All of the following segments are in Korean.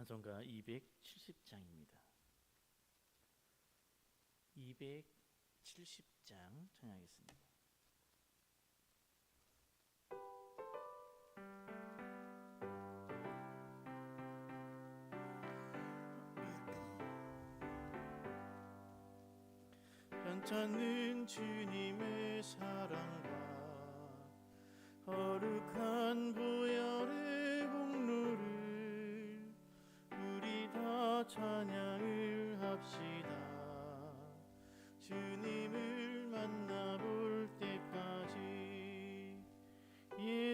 찬송가 270장입니다. 270장 청하겠습니다. 편찮는 주님의 사랑과 거룩한 보혈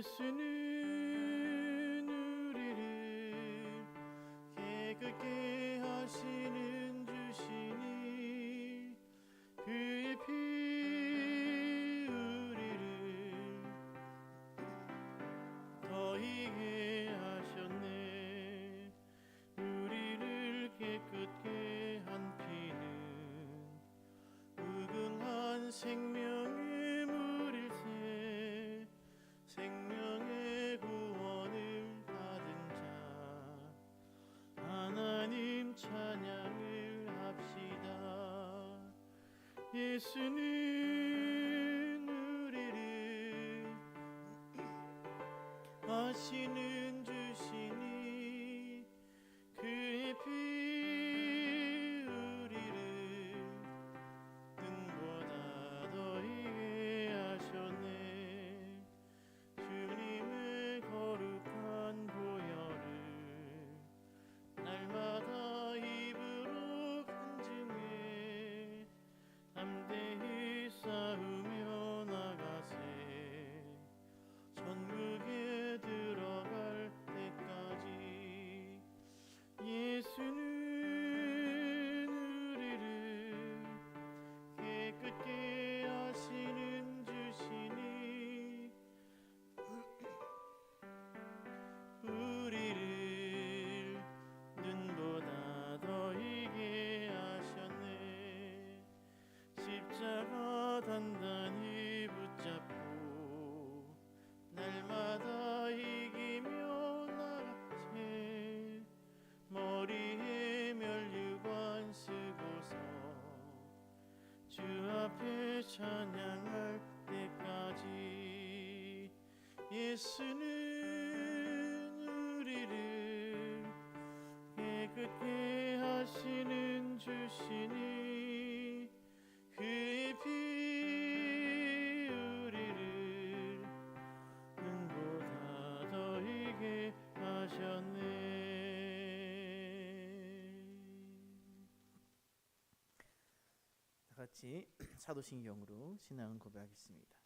예수는 우리를 깨끗게 하시는 주시니 그의 피 우리를 더이게 하셨네. 우리를 깨끗게 한 피는 무궁한 생명 예수는 우리를 아시는 예수는 우리를 깨끗게 하시는 주시니 그의 피 우리를 눈보다 더 이게 하셨네 다 같이 사도신경으로 신앙을 고백하겠습니다.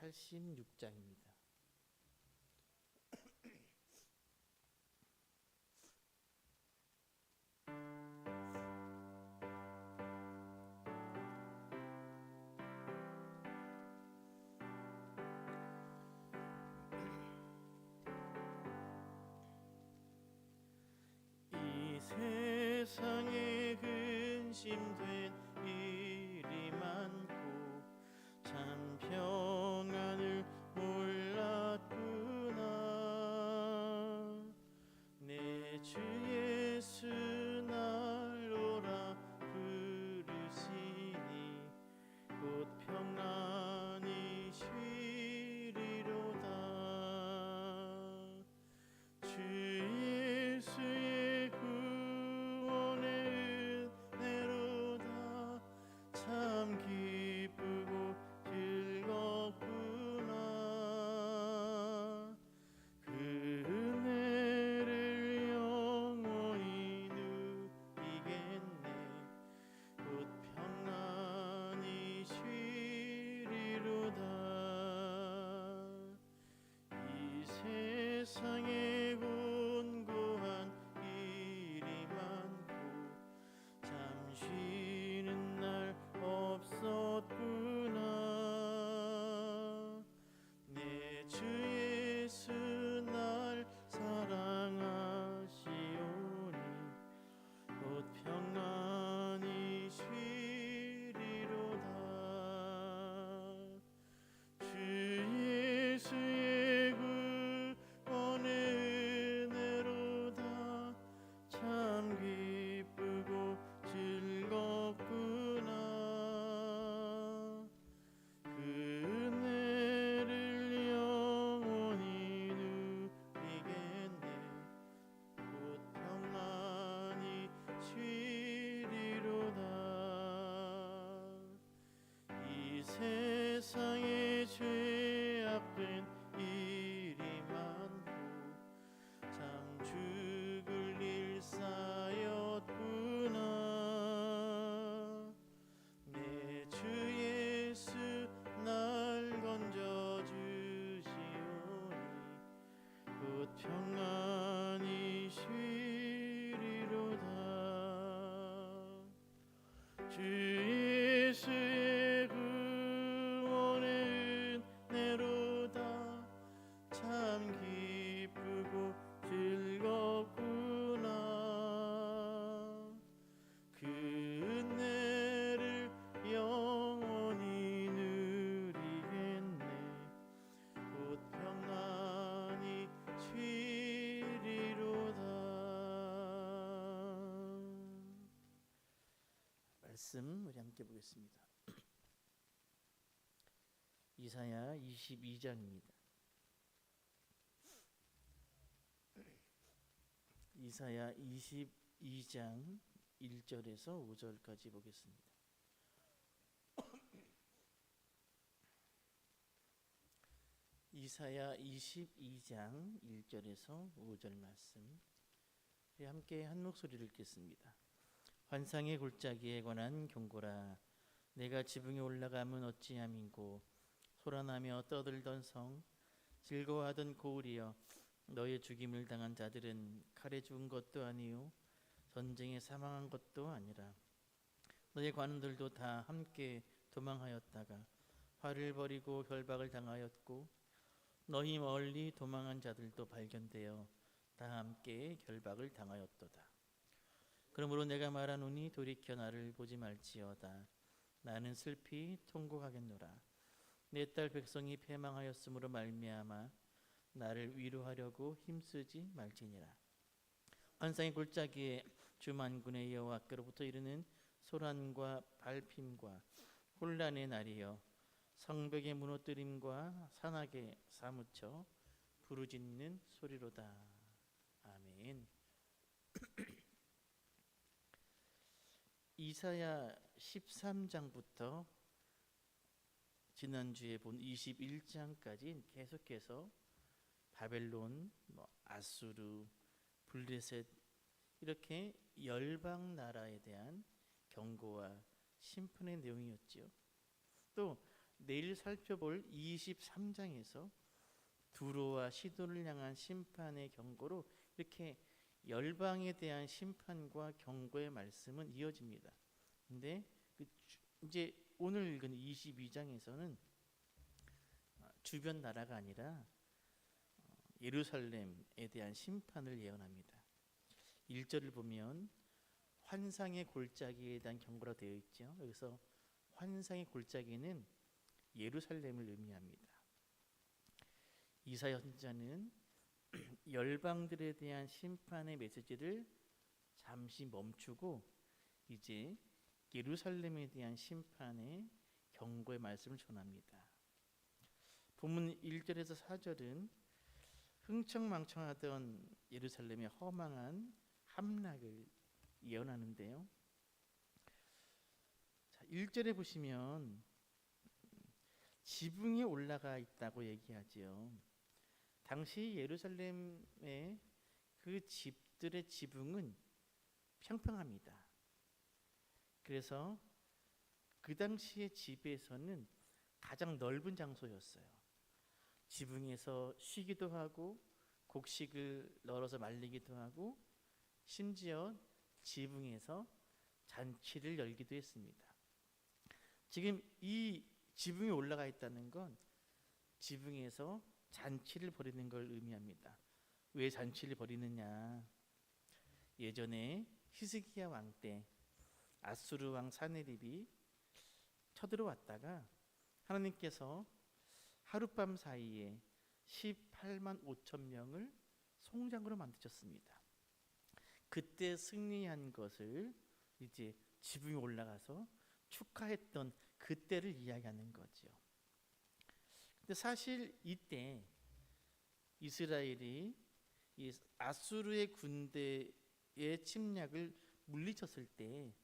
486장입니다. 상에 말씀 우리 함께 보겠습니다. 이사야 22장입니다. 이사야 22장 1절에서 5절까지 보겠습니다. 이사야 22장 1절에서 5절 말씀 함께 한 목소리를 읽겠습니다. 환상의 골짜기에 관한 경고라. 내가 지붕에 올라가면 어찌함인고. 소란하며 떠들던 성 즐거워하던 고울이여 너의 죽임을 당한 자들은 칼에 죽은 것도 아니요 전쟁에 사망한 것도 아니라. 너의 관원들도 다 함께 도망하였다가 화를 벌이고 결박을 당하였고 너희 멀리 도망한 자들도 발견되어 다 함께 결박을 당하였도다. 그러므로 내가 말하노니 돌이켜 나를 보지 말지어다. 나는 슬피 통곡하겠노라. 내 딸 백성이 패망하였으므로 말미암아 나를 위로하려고 힘쓰지 말지니라. 환상의 골짜기에 주만군의 여호와께로부터 이르는 소란과 발핌과 혼란의 날이여 성벽의 무너뜨림과 산악에 사무쳐 부르짖는 소리로다. 아멘. 이사야 13장부터 지난주에 본 21장까지 계속해서 바벨론, 뭐 아수르, 블레셋 이렇게 열방 나라에 대한 경고와 심판의 내용이었지요. 또 내일 살펴볼 23장에서 두로와 시도를 향한 심판의 경고로 이렇게 열방에 대한 심판과 경고의 말씀은 이어집니다. 근데 그 주- 이제 오늘 읽은 22장에서는 주변 나라가 아니라 어, 예루살렘에 대한 심판을 예언합니다. 1절을 보면 환상의 골짜기에 대한 경고라 되어 있죠. 여기서 환상의 골짜기는 예루살렘을 의미합니다. 이사야 선지자는 열방들에 대한 심판의 메시지를 잠시 멈추고 이제 예루살렘에 대한 심판의 경고의 말씀을 전합니다. 본문 1절에서 4절은 흥청망청하던 예루살렘의 허망한 함락을 예언하는데요. 자, 1절에 보시면 지붕에 올라가 있다고 얘기하지요. 당시 예루살렘의 그 집들의 지붕은 평평합니다. 그래서 그 당시의 집에서는 가장 넓은 장소였어요. 지붕에서 쉬기도 하고 곡식을 널어서 말리기도 하고 심지어 지붕에서 잔치를 열기도 했습니다. 지금 이 지붕에 올라가 있다는 건 지붕에서 잔치를 벌이는 걸 의미합니다. 왜 잔치를 벌이느냐? 예전에 히스기야 왕 때 아수르 왕 사네립이 쳐들어왔다가 하나님께서 하룻밤 사이에 18만 5천 명을 송장으로 만드셨습니다. 그때 승리한 것을 이제 지붕에 올라가서 축하했던 그때를 이야기하는 거죠. 근데 사실 이때 이스라엘이 이 아수르의 군대의 침략을 물리쳤을 때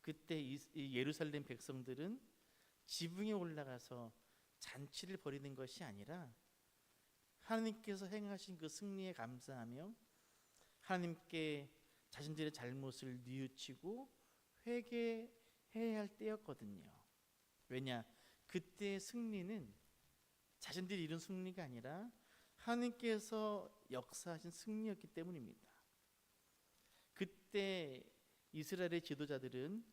그때 이- 이 예루살렘 백성들은 지붕에 올라가서 잔치를 벌이는 것이 아니라 하나님께서 행하신 그 승리에 감사하며 하나님께 자신들의 잘못을 뉘우치고 회개해야 할 때였거든요. 왜냐? 그때의 승리는 자신들이 이룬 승리가 아니라 하나님께서 역사하신 승리였기 때문입니다. 그때 이스라엘의 지도자들은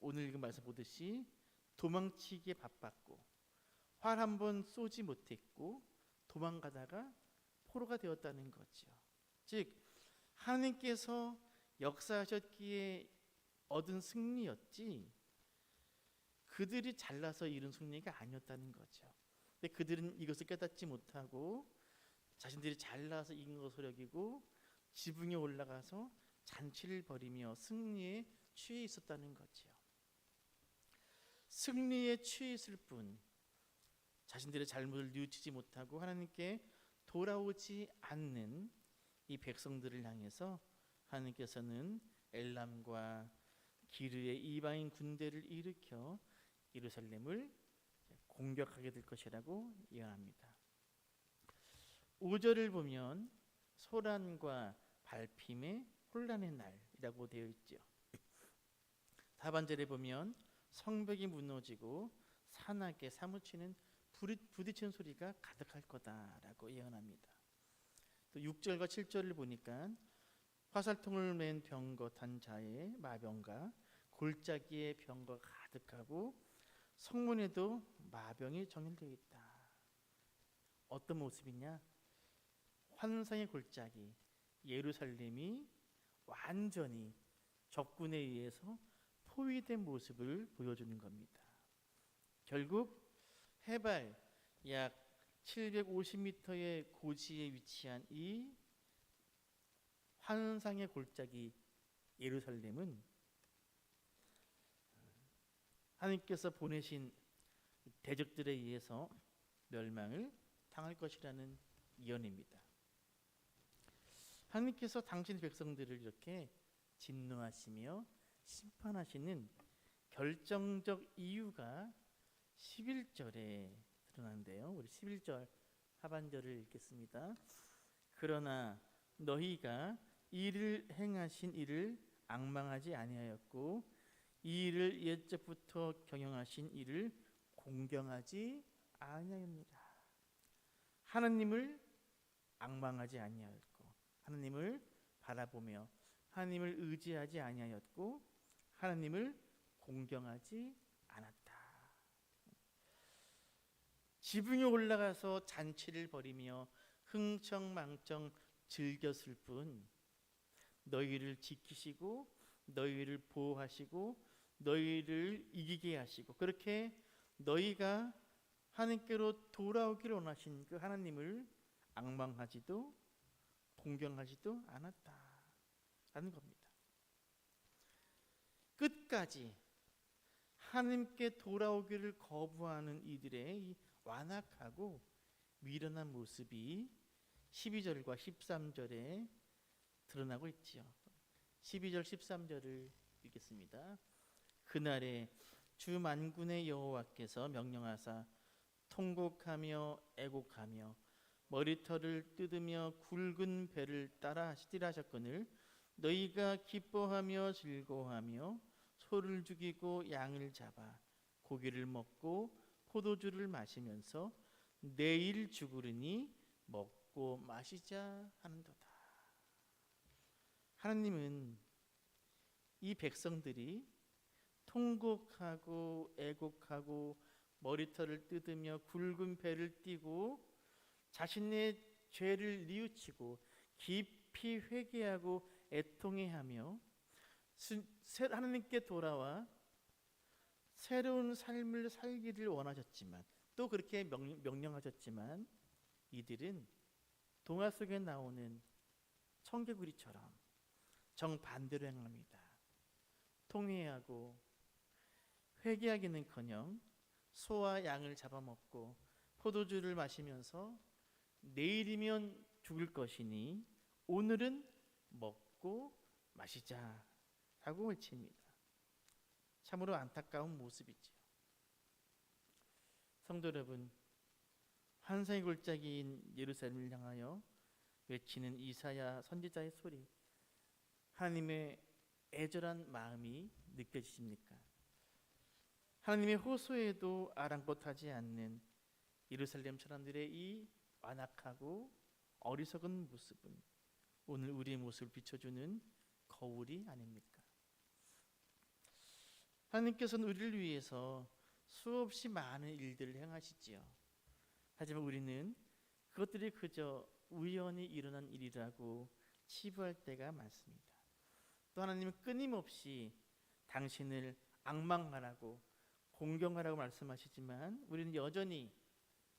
오늘 읽은 말씀 보듯이 도망치기에 바빴고 활 한 번 쏘지 못했고 도망가다가 포로가 되었다는 거죠. 즉 하나님께서 역사하셨기에 얻은 승리였지 그들이 잘나서 이룬 승리가 아니었다는 거죠. 근데 그들은 이것을 깨닫지 못하고 자신들이 잘나서 이긴 것으로 여기고 지붕에 올라가서 잔치를 벌이며 승리에 취해 있었다는 거죠. 승리에 취해 있을 뿐 자신들의 잘못을 뉘우치지 못하고 하나님께 돌아오지 않는 이 백성들을 향해서 하나님께서는 엘람과 기르의 이방인 군대를 일으켜 예루살렘을 공격하게 될 것이라고 예언합니다. 5절을 보면 소란과 발핌의 혼란의 날이라고 되어 있죠. 하반절에 보면 성벽이 무너지고 산악에 사무치는 부딪히는 소리가 가득할 거다라고 예언합니다. 또 6절과 7절을 보니까 화살통을 맨 병거 탄 자의 마병과 골짜기에 병거 가득하고 성문에도 마병이 정렬되어 있다. 어떤 모습이냐? 환상의 골짜기 예루살렘이 완전히 적군에 의해서 포위된 모습을 보여주는 겁니다. 결국 해발 약 750m의 고지에 위치한 이 환상의 골짜기 예루살렘은 하나님께서 보내신 대적들에 의해서 멸망을 당할 것이라는 예언입니다. 하나님께서 당신 백성들을 이렇게 진노하시며 심판하시는 결정적 이유가 11절에 드러난데요. 우리 11절 하반절을 읽겠습니다. 그러나 너희가 이를 행하신 이를 악망하지 아니하였고 이 일을 옛적부터 경영하신 이를 공경하지 아니하였느라. 하나님을 악망하지 아니하였고 하나님을 바라보며 하나님을 의지하지 아니하였고 하나님을 공경하지 않았다. 지붕에 올라가서 잔치를 벌이며 흥청망청 즐겼을 뿐 너희를 지키시고 너희를 보호하시고 너희를 이기게 하시고 그렇게 너희가 하나님께로 돌아오기를 원하신 그 하나님을 악망하지도 공경하지도 않았다라는 겁니다. 끝까지 하나님께 돌아오기를 거부하는 이들의 이 완악하고 미련한 모습이 12절과 13절에 드러나고 있지요. 12절 13절을 읽겠습니다. 그날에 주 만군의 여호와께서 명령하사 통곡하며 애곡하며 머리털을 뜯으며 굵은 배를 따라 하시리라 하셨거늘 너희가 기뻐하며 즐거워하며 소를 죽이고 양을 잡아 고기를 먹고 포도주를 마시면서 내일 죽으리니 먹 먹고 마시자 하는도다. 하나님은 이 백성들이 통곡하고 애곡하고 머리털을 뜯으며 굵은 배를 띠고 자신의 죄를 뉘우치고 깊이 회개하고 애통해하며 하나님께 돌아와 새로운 삶을 살기를 원하셨지만 또 그렇게 명, 명령하셨지만 이들은 동화 속에 나오는 청개구리처럼 정반대로 행합니다. 통회하고 회개하기는커녕 소와 양을 잡아먹고 포도주를 마시면서 내일이면 죽을 것이니 오늘은 먹고 마시자 라고 외칩니다. 참으로 안타까운 모습이지요. 성도 여러분, 환상의 골짜기인 예루살렘을 향하여 외치는 이사야 선지자의 소리, 하나님의 애절한 마음이 느껴지십니까? 하나님의 호소에도 아랑곳하지 않는 예루살렘 사람들의 이 완악하고 어리석은 모습은 오늘 우리의 모습을 비춰주는 거울이 아닙니까? 하나님께서는 우리를 위해서 수없이 많은 일들을 행하시지요. 하지만 우리는 그것들이 그저 우연히 일어난 일이라고 치부할 때가 많습니다. 또 하나님은 끊임없이 당신을 악망하라고 공경하라고 말씀하시지만 우리는 여전히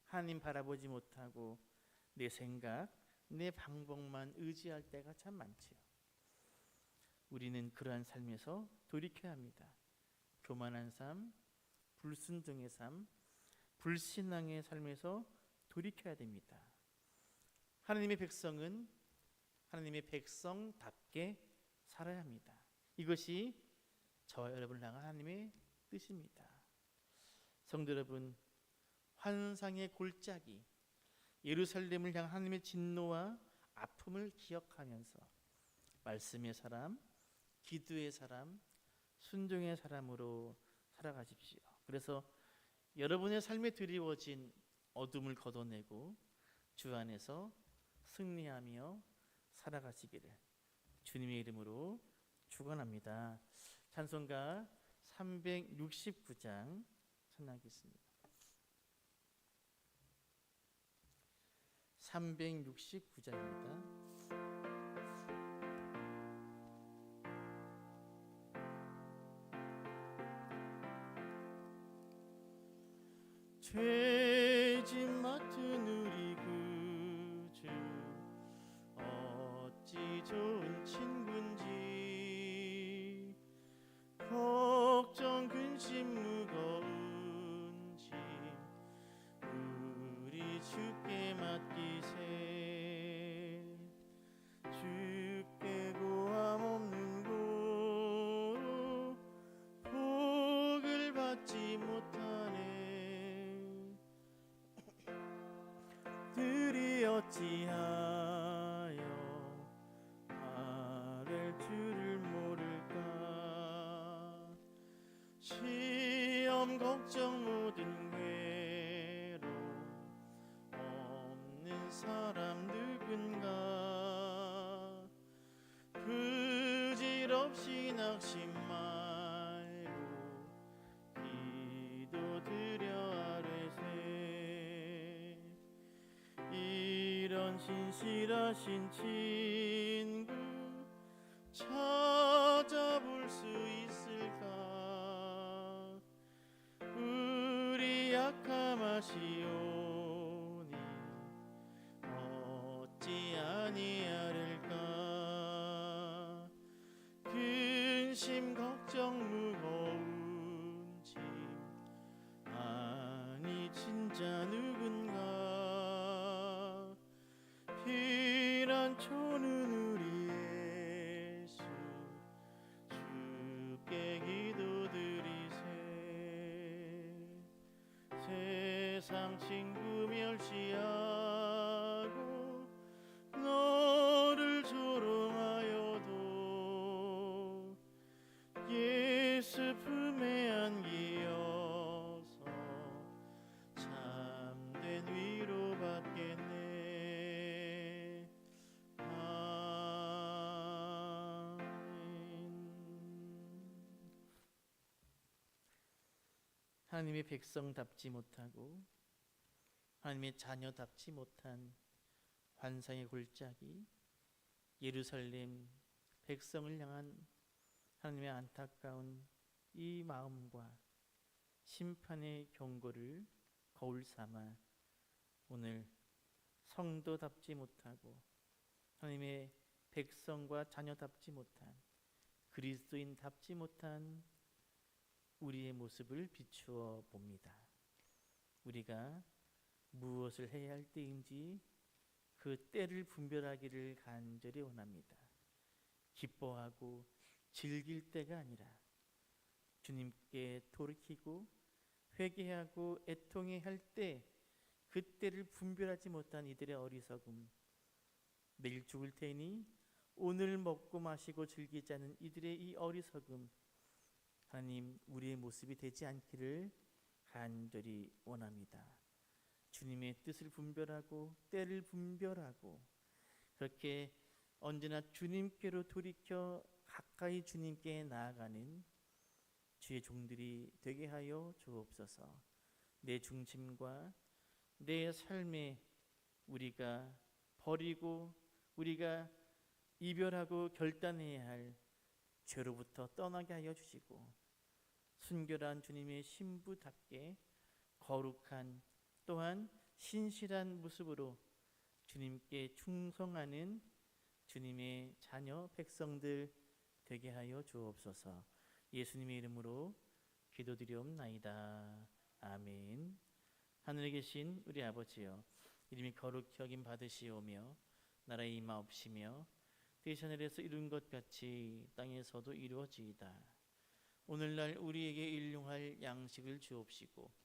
하나님 바라보지 못하고 내 생각, 내 방법만 의지할 때가 참 많지요. 우리는 그러한 삶에서 돌이켜야 합니다. 교만한 삶, 불순종의 삶, 불신앙의 삶에서 돌이켜야 됩니다. 하나님의 백성은 하나님의 백성답게 살아야 합니다. 이것이 저와 여러분을 향한 하나님의 뜻입니다. 성도 여러분, 환상의 골짜기, 예루살렘을 향한 하나님의 진노와 아픔을 기억하면서 말씀의 사람, 기도의 사람, 순종의 사람으로 살아가십시오. 그래서 여러분의 삶에 드리워진 어둠을 걷어내고 주 안에서 승리하며 살아가시기를 주님의 이름으로 축원합니다. 찬송가 369장 찬양하겠습니다. 369장입니다. 죄짐 맡은 우리 구주 어찌 좋 걱정 모든 괴로 없는 사람 누군가. 부질없이 낙심 말고 기도드려 아뢰세. 이런 신실하신 친 하시오 참 친구 멸시하고 너를 조롱하여도 예수 품에 안기어서 참된 위로 받겠네. 아멘 하나님의 백성답지 못하고 하나님의 자녀답지 못한 환상의 골짜기 예루살렘 백성을 향한 하나님의 안타까운 이 마음과 심판의 경고를 거울 삼아 오늘 성도답지 못하고 하나님의 백성과 자녀답지 못한 그리스도인답지 못한 우리의 모습을 비추어 봅니다. 우리가 무엇을 해야 할 때인지 그 때를 분별하기를 간절히 원합니다. 기뻐하고 즐길 때가 아니라 주님께 돌이키고 회개하고 애통해 할때 그때를 분별하지 못한 이들의 어리석음 내일 죽을 테니 오늘 먹고 마시고 즐기지 않은 이들의 이 어리석음 하나님 우리의 모습이 되지 않기를 간절히 원합니다. 주님의 뜻을 분별하고 때를 분별하고 그렇게 언제나 주님께로 돌이켜 가까이 주님께 나아가는 주의 종들이 되게 하여 주옵소서. 내 중심과 내 삶에 우리가 버리고 우리가 이별하고 결단해야 할 죄로부터 떠나게 하여 주시고 순결한 주님의 신부답게 거룩한 또한 신실한 모습으로 주님께 충성하는 주님의 자녀 백성들 되게 하여 주옵소서. 예수님의 이름으로 기도드리옵나이다. 아멘. 하늘에 계신 우리 아버지여 이름이 거룩히 여김 받으시오며 나라의 임하옵시며 뜻이 하늘에서 이룬 것 같이 땅에서도 이루어지이다. 오늘날 우리에게 일용할 양식을 주옵시고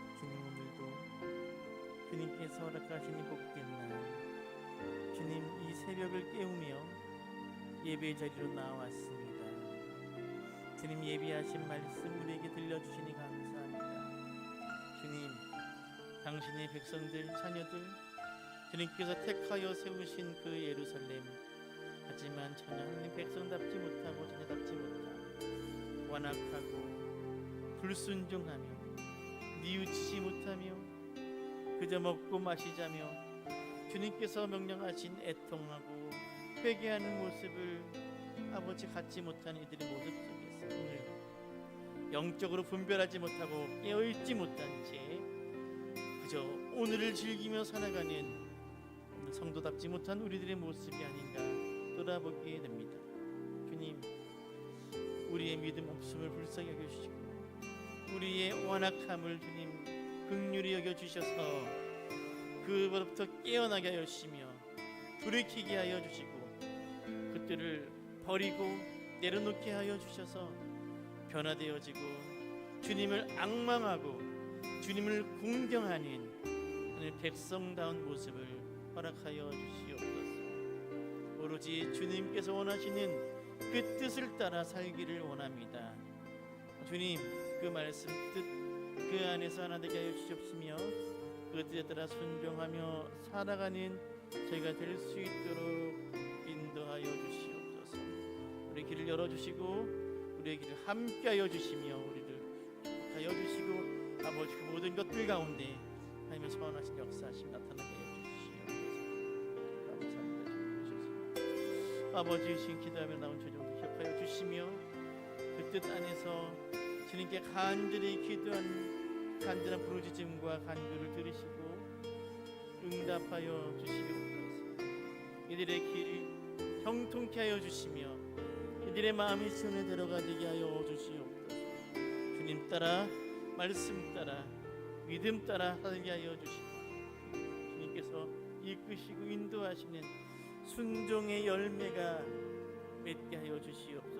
주님께서 허락하신 이 복된 날 주님 이 새벽을 깨우며 예배 자리로 나왔습니다. 주님 예비하신 말씀 우리에게 들려주시니 감사합니다. 주님 당신의 백성들 자녀들 주님께서 택하여 세우신 그 예루살렘 하지만 전혀 하나님 백성답지 못하고 자녀답지 못한 완악하고 불순종하며 뉘우치지 못하며 그저 먹고 마시자며 주님께서 명령하신 애통하고 회개하는 모습을 아버지 갖지 못한 이들의 모습 속에서 오늘 영적으로 분별하지 못하고 깨어있지 못한 채 그저 오늘을 즐기며 살아가는 성도답지 못한 우리들의 모습이 아닌가 돌아보게 됩니다. 주님, 우리의 믿음 없음을 불쌍히 여겨주시고 우리의 완악함을 주님 극률히 여겨 주셔서 그로부터 깨어나게 하여 주시며 돌이키게 하여 주시고 그들을 버리고 내려놓게 하여 주셔서 변화되어지고 주님을 악망하고 주님을 공경하는 하늘 백성다운 모습을 허락하여 주시옵소서. 오로지 주님께서 원하시는 그 뜻을 따라 살기를 원합니다. 주님 그 말씀 뜻 그 안에서 하나 되게 하여 주시옵시며 그 뜻에 따라 순종하며 살아가는 저희가 될 수 있도록 인도하여 주시옵소서. 우리 길을 열어 주시고 우리의 길을 함께하여 주시며 우리를 축복하여 주시고 아버지 그 모든 것들 가운데 하나님의 선하신 역사하심 나타나게 해 주시옵소서. 감사합니다. 주님 아버지 신 기도하며 나온 조정도 기억하여 주시며 그 뜻 안에서 주님께 간절히 기도한 간절한 부르짖음과 간구를 들으시고 응답하여 주시옵소서. 이들의 길을 형통케 하여 주시며 이들의 마음이 시온에 들어가게 하여 주시옵소서. 주님 따라 말씀 따라 믿음 따라 살게 하여 주시고 주님께서 이끄시고 인도하시는 순종의 열매가 맺게 하여 주시옵소서.